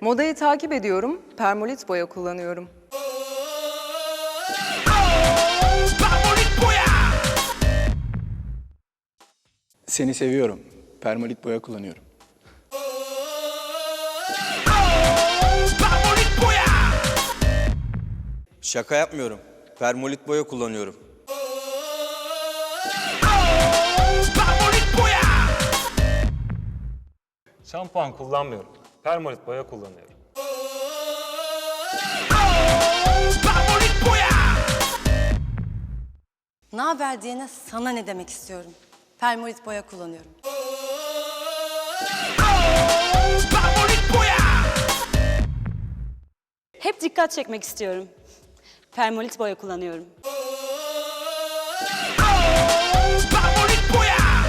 Modayı takip ediyorum, permolit boya kullanıyorum. Seni seviyorum. Permalit boya kullanıyorum. Şaka yapmıyorum. Permolit boya kullanıyorum. Şampuan kullanmıyorum. Permalit boya kullanıyorum. Ne haber diyene sana ne demek istiyorum. Permolit boya kullanıyorum. Hep dikkat çekmek istiyorum. Permolit boya kullanıyorum.